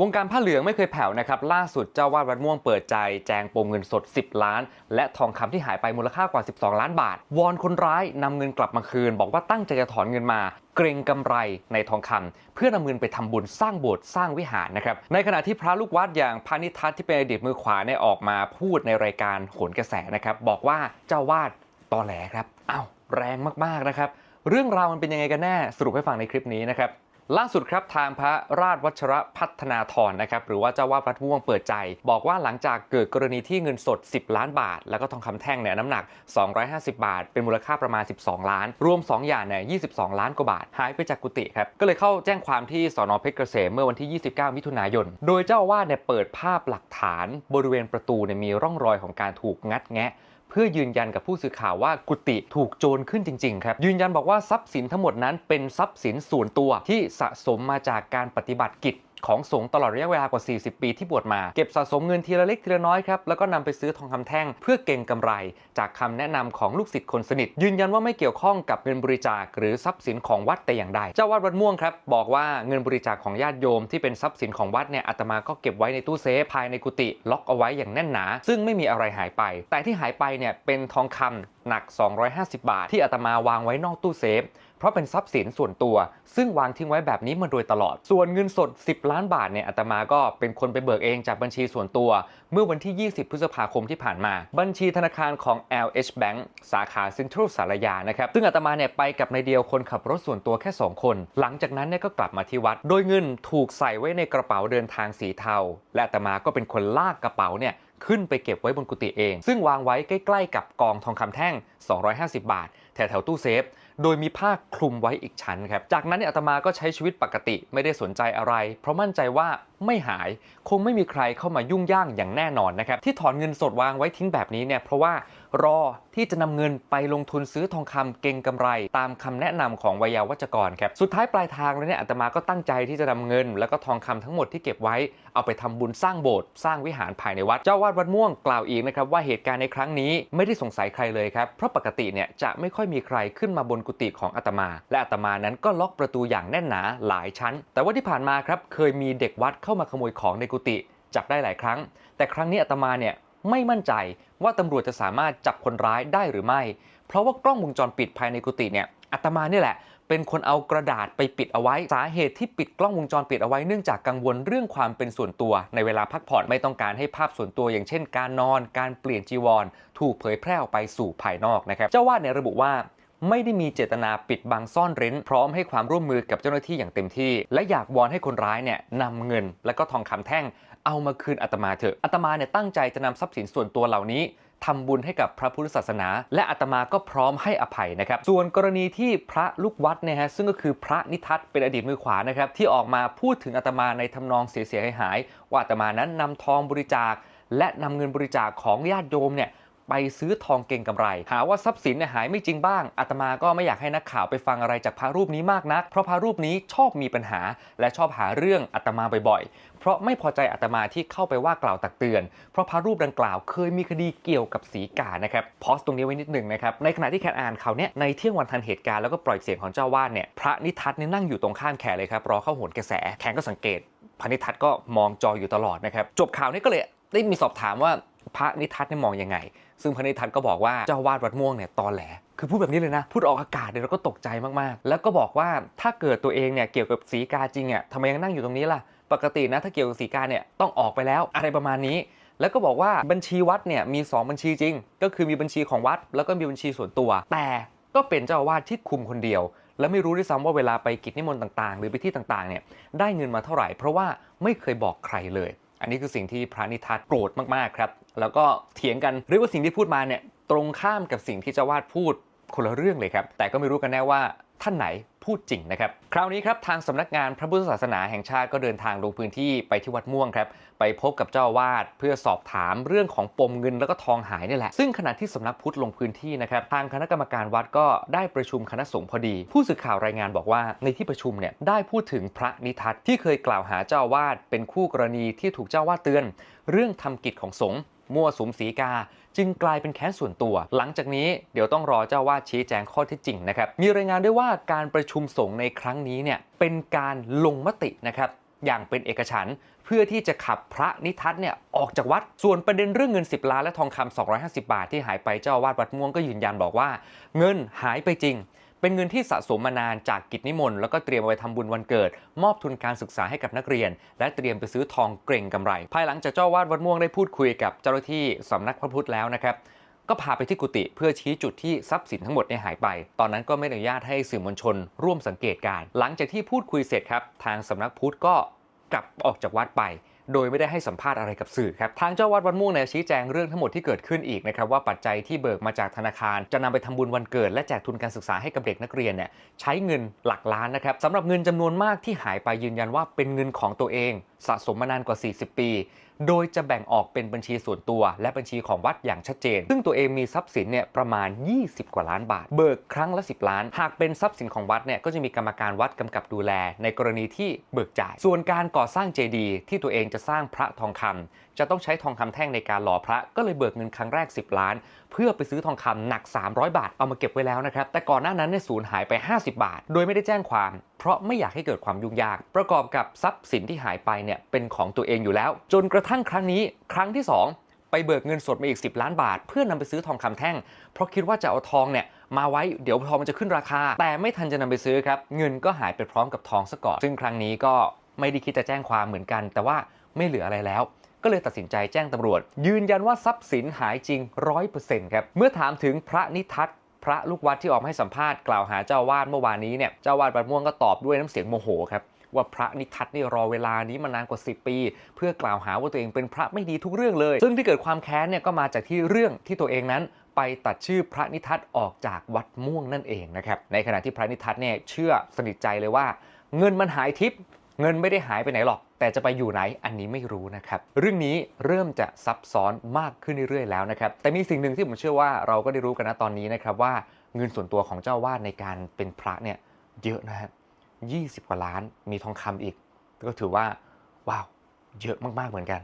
วงการผ้าเหลืองไม่เคยแผ่วนะครับ ล่าสุดเจ้าวาดวัดม่วงเปิดใจ แจงปมเงินสด 10 ล้าน และทองคำที่หายไปมูลค่ากว่า 12 ล้านบาท วอนคนร้ายนำเงินกลับมาคืน บอกว่าตั้งใจจะถอนเงินมา เกรงกำไรในทองคำเพื่อนำเงินไปทำบุญสร้างโบสถ์สร้างวิหารนะครับ ในขณะที่พระลูกวัดอย่างพานิทัศน์ที่เป็นอดีตมือขวาเนี่ยออกมาพูดในรายการโหนกระแสนะครับบอกว่าเจ้าวาดตอแหลครับอ้าวแรงมากๆนะครับเรื่องราวมันเป็นยังไงกันแน่สรุปให้ฟังในคลิปนี้นะครับ ล่าสุดครับทางพระราชวัชรพัฒนาธรนะครับหรือว่าเจ้าวาดวัดม่วงเปิดใจ บอกว่าหลังจากเกิดกรณีที่เงินสด 10 ล้านบาท แล้วก็ทองคำแท่งเนี่ยน้ำหนัก 250 บาท เป็นมูลค่าประมาณ 12 ล้าน รวม 2 อย่างเนี่ย22 ล้านกว่าบาท หายไปจากกุฏิครับ ก็เลยเข้าแจ้งความที่สอนอเพชรเกษมเมื่อวันที่ 29 มิถุนายน โดยเจ้าวาสเนี่ยเปิดภาพหลักฐาน บริเวณประตูเนี่ยมีร่องรอยของการถูกงัดแงะ พื่อยืนยันกับผู้สื่อข่าวว่ากุฏิถูกโจรขึ้นจริงๆครับยืนยันบอกว่าทรัพย์สินทั้งหมดนั้นเป็นทรัพย์สินส่วนตัวที่สะสมมาจากการปฏิบัติกิจ ของสงฆ์ตลอดระยะเวลากว่า 40 ปีที่บวชมา เก็บสะสมเงินทีละเล็กทีละน้อยครับ แล้วก็นำไปซื้อทองคำแท่งเพื่อเก็งกำไร จากคำแนะนำของลูกศิษย์คนสนิท ยืนยันว่าไม่เกี่ยวข้องกับเงินบริจาคหรือทรัพย์สินของวัดแต่อย่างใด เจ้าวัดวัดม่วงครับบอกว่าเงินบริจาคของญาติโยมที่เป็นทรัพย์สินของวัดเนี่ยอาตมาก็เก็บไว้ในตู้เซฟภายในกุฏิล็อกเอาไว้อย่างแน่นหนา ซึ่งไม่มีอะไรหายไป แต่ที่หายไปเนี่ยเป็นทองคำ หนัก 250 บาท ที่อาตมาวางไว้นอกตู้เซฟ เพราะเป็นทรัพย์สินส่วนตัว ซึ่งวางทิ้งไว้แบบนี้มาโดยตลอด ส่วนเงินสด 10 ล้านบาทเนี่ยอาตมาก็เป็นคนไปเบิกเองจากบัญชีส่วนตัว เมื่อวันที่ 20 พฤษภาคมที่ผ่านมา บัญชีธนาคารของ LH Bank สาขาเซ็นทรัลสารยานะครับซึ่งอาตมาเนี่ยไปกับนายเดียวคนขับรถส่วนตัวแค่ 2 คน หลังจากนั้นเนี่ยก็กลับมาที่วัด โดยเงินถูกใส่ไว้ในกระเป๋าเดินทางสีเทาและอาตมาก็เป็นคนลากกระเป๋าเนี่ย ขึ้นไปเก็บไว้บนกุฏิเอง ซึ่งวางไว้ใกล้ ๆ กับกองทองคำแท่ง 250 บาท แถวๆตู้เซฟ โดยมีผ้าคลุมไว้อีกชั้นครับ จากนั้นเนี่ยอาตมาก็ใช้ชีวิตปกติไม่ได้สนใจอะไร เพราะมั่นใจว่าไม่หายคงไม่มีใครเข้ามายุ่งย่างอย่างแน่นอนนะครับ ที่ถอนเงินสดวางไว้ทิ้งแบบนี้เนี่ยเพราะว่ารอที่จะนำเงินไปลงทุนซื้อทองคำเก่งกำไร ตามคำแนะนำของวิยาวัจกรครับสุดท้ายปลายทางแล้วเนี่ยอาตมาก็ตั้งใจที่จะนำเงิน แล้วก็ทองคำทั้งหมดที่เก็บไว้เอาไปทำบุญสร้างโบสถ์สร้างวิหารภายในวัดเจ้าวาดวัดม่วงกล่าวอีกนะครับว่าเหตุการณ์ในครั้งนี้ไม่ได้สงสัยใครเลยครับเพราะปกติเนี่ยจะไม่ค่อยมีใครขึ้นมาบนกุฏิของอาตมา และอาตมานั้นก็ล็อกประตูอย่างแน่นหนาหลายชั้น แต่ว่าที่ผ่านมาครับเคยมีเด็กวัดเข้ามาขโมยของในกุฏิจับได้หลายครั้ง แต่ครั้งนี้อาตมาเนี่ยไม่มั่นใจว่าตำรวจจะสามารถจับคนร้ายได้หรือไม่ เพราะว่ากล้องวงจรปิดภายในกุฏิเนี่ยอาตมาเนี่ยแหละ เป็นคนเอากระดาษไปปิดเอาไว้ สาเหตุที่ปิดกล้องวงจรปิดเอาไว้เนื่องจากกังวลเรื่องความเป็นส่วนตัว ในเวลาพักผ่อนไม่ต้องการให้ภาพส่วนตัวอย่างเช่น การนอน การเปลี่ยนจีวร ถูกเผยแพร่ออกไปสู่ภายนอกนะครับ เจ้าวาดเนี่ยระบุว่า ไม่ได้มีเจตนาปิดบังซ่อนเร้น พร้อมให้ความร่วมมือกับเจ้าหน้าที่อย่างเต็มที่ และอยากวอนให้คนร้ายเนี่ยนำเงิน และก็ทองคำแท่ง เอามาคืนอาตมาเถอะอาตมาเนี่ยตั้งใจจะนำทรัพย์สินส่วนตัวเหล่านี้ทำบุญให้กับพระพุทธศาสนา และอาตมาก็พร้อมให้อภัยนะครับ ส่วนกรณีที่พระลูกวัดเนี่ยฮะซึ่งก็คือพระนิทัศน์เป็นอดีตมือขวานะครับที่ออกมาพูดถึงอาตมาในทำนองเสียหายว่าอาตมานั้นนำทองบริจาค และนำเงินบริจาคของญาติโยมเนี่ย ไปซื้อทองเก่งกำไร หาว่าทรัพย์สินเนี่ยหายไม่จริงบ้างอาตมาก็ไม่อยากให้นักข่าวไปฟังอะไรจากพระรูปนี้มากนัก เพราะพระรูปนี้ชอบมีปัญหา และชอบหาเรื่องอาตมาบ่อยๆ เพราะไม่พอใจอาตมาที่เข้าไปว่ากล่าวตักเตือน เพราะพระรูปดังกล่าวเคยมีคดีเกี่ยวกับสีกานะครับพอสตรงนี้ไว้นิดหนึ่งนะครับในขณะที่แคนอ่านข่าวเนี่ยในเที่ยงวันทันเหตุการณ์แล้วก็ปล่อยเสียงของเจ้าวาดเนี่ยพระนิทัศน์เนี่ยนั่งอยู่ตรงข้ามแขกเลยครับรอเข้าโหนกระแสแขกก็สังเกตพระนิทัศน์ก็มองจออยู่ตลอดนะครับจบข่าวนี้ก็เลยได้มีสอบถามว่าพระนิทัศน์เนี่ยมองยังไง ซึ่งพระนิทัศน์ก็บอกว่าเจ้าวาดวัดม่วงเนี่ยตอแหลคือพูดแบบนี้เลยนะ พูดออกอากาศเนี่ยเราก็ตกใจมากๆ แล้วก็บอกว่าถ้าเกิดตัวเองเนี่ยเกี่ยวกับสีกาจริงอะทำไมยังนั่งอยู่ตรงนี้ล่ะ ปกตินะถ้าเกี่ยวกับสีกาเนี่ยต้องออกไปแล้วอะไรประมาณนี้ แล้วก็บอกว่าบัญชีวัดเนี่ยมี 2 บัญชีจริง ก็คือมีบัญชีของวัด แล้วก็มีบัญชีส่วนตัว แต่ก็เป็นเจ้าอาวาสที่คุมคนเดียว และไม่รู้ด้วยซ้ำว่าเวลาไปกิจนิมนต์ต่างๆ หรือไปที่ต่างๆเนี่ยได้เงินมาเท่าไหร่ เพราะว่าไม่เคยบอกใครเลย อันนี้คือสิ่งที่พระนิทัศน์โกรธมากๆครับ แล้วก็เถียงกันเรียกว่าสิ่งที่พูดมาเนี่ยตรงข้ามกับสิ่งที่เจ้าวาดพูดคนละเรื่องเลยครับ แต่ก็ไม่รู้กันแน่ว่าท่านไหนพูดจริงนะครับ คราวนี้ครับทางสำนักงานพระพุทธศาสนาแห่งชาติก็เดินทางลงพื้นที่ไปที่วัดม่วงครับ ไปพบกับเจ้าวาสเพื่อสอบถามเรื่องของปมเงินแล้วก็ทองหายนี่แหละ ซึ่งขณะที่สำนักพุทธลงพื้นที่นะครับ ทางคณะกรรมการวัดก็ได้ประชุมคณะสงฆ์พอดี ผู้สื่อข่าวรายงานบอกว่าในที่ประชุมเนี่ยได้พูดถึงพระนิทัศน์ที่เคยกล่าวหาเจ้าวาสเป็นคู่กรณีที่ถูกเจ้าวาสเตือน เรื่องทำกิจของสงฆ์ มั่วสุมสีกา จึงกลายเป็นแค้นส่วนตัว หลังจากนี้เดี๋ยวต้องรอเจ้าวาดชี้แจงข้อท็จจริงนะครับ มีรายงานด้วยว่าการประชุมสงฆ์ในครั้งนี้เนี่ยเป็นการลงมตินะครับอย่างเป็นเอกฉันเพื่อที่จะขับพระนิทัศน์เนี่ยออกจากวัด ส่วนประเด็นเรื่องเงิน 10 ล้านและทองคำ250 บาทที่หายไปเจ้าอาวาดวัดม่วงก็ยืนยันบอกว่า เงินหายไปจริง เป็นเงินที่สะสมมานานจากกิจนิมนต์แล้วก็เตรียมเอาไปทำบุญวันเกิด มอบทุนการศึกษาให้กับนักเรียน และเตรียมไปซื้อทองเกรงกำไร ภายหลังจากเจ้าวาดวัดม่วงได้พูดคุยกับเจ้าหน้าที่สำนักพระพุทธแล้วนะครับก็พาไปที่กุฏิเพื่อชี้จุดที่ทรัพย์สินทั้งหมดเนี่ยหายไป ตอนนั้นก็ไม่อนุญาตให้สื่อมวลชน ร่วมสังเกตการ หลังจากที่พูดคุยเสร็จครับ ทางสำนักพุทธก็กลับออกจากวัดไป โดยไม่ได้ให้สัมภาษณ์อะไรกับสื่อครับทางเจ้าวัดวัดม่วงเนี่ยชี้แจงเรื่องทั้งหมดที่เกิดขึ้นอีกนะครับว่าปัจจัยที่เบิกมาจากธนาคาร จะนำไปทำบุญวันเกิด และแจกทุนการศึกษาให้กับเด็กนักเรียนเนี่ยใช้เงินหลักล้านนะครับสำหรับเงินจำนวนมากที่หายไปยืนยันว่าเป็นเงินของตัวเอง สะสมมานานกว่า 40 ปีโดยจะแบ่งออกเป็นบัญชีส่วนตัว และบัญชีของวัดอย่างชัดเจน ซึ่งตัวเองมีทรัพย์สินเนี่ยประมาณ 20 กว่าล้านบาท เบิกครั้งละ 10 ล้าน หากเป็นทรัพย์สินของวัดเนี่ยก็จะมีกรรมการวัดกำกับดูแล ในกรณีที่เบิกจ่าย ส่วนการก่อสร้างเจดีย์ที่ตัวเองจะสร้างพระทองคำจะต้องใช้ทองคำแท่งในการหล่อพระก็เลยเบิกเงินครั้งแรก 10 ล้าน เพื่อไปซื้อทองคำหนัก 300 บาทเอามาเก็บไว้แล้วนะครับแต่ก่อนหน้านั้นเนี่ยสูญหายไป 50 บาท โดยไม่ได้แจ้งความเพราะไม่อยากให้เกิดความยุ่งยาก ประกอบกับทรัพย์สินที่หายไปเนี่ยเป็นของตัวเองอยู่แล้ว จนกระทั่งครั้งนี้ครั้งที่ 2 ไปเบิกเงินสดมาอีก 10 ล้านบาท เพื่อนำไปซื้อทองคำแท่ง เพราะคิดว่าจะเอาทองเนี่ยมาไว้เดี๋ยวทองมันจะขึ้นราคา แต่ไม่ทันจะนำไปซื้อครับเงินก็หายไปพร้อมกับทองซะก่อนซึ่งครั้งนี้ก็ไม่ได้คิดจะแจ้งความเหมือนกัน แต่ว่าไม่เหลืออะไรแล้วก็เลยตัดสินใจแจ้งตำรวจ ยืนยันว่าทรัพย์สินหายจริง 100%ครับ เมื่อถามถึงพระนิทัศน์พระลูกวัดที่ออกมาให้สัมภาษณ์กล่าวหาเจ้าวาดเมื่อวานนี้เนี่ยเจ้าอาวาดบัดม่วงก็ตอบด้วยน้ำเสียงโมโหครับ ว่าพระนิทัศน์นี่รอเวลานี้มานานกว่า 10 ปี เพื่อกล่าวหาว่าตัวเองเป็นพระไม่ดีทุกเรื่องเลย ซึ่งที่เกิดความแค้นเนี่ยก็มาจากที่เรื่องที่ตัวเองนั้นไปตัดชื่อพระนิทัศน์ออกจากวัดม่วงนั่นเองนะครับ ในขณะที่พระนิทัศน์เนี่ยเชื่อสนิทใจเลยว่า เงินมันหายทิพย์เงินไม่ได้หายไปไหนหรอก แต่จะไปอยู่ไหนอันนี้ไม่รู้นะครับ เรื่องนี้เริ่มจะซับซ้อนมากขึ้นเรื่อยๆแล้วนะครับ แต่มีสิ่งหนึ่งที่ผมเชื่อว่าเราก็ได้รู้กันนะตอนนี้นะครับว่าเงินส่วนตัวของเจ้าวาดในการเป็นพระเนี่ยเยอะนะฮะ 20 กว่าล้าน มีทองคำอีก ก็ถือว่า ว้าว เยอะมาก ๆ เหมือนกัน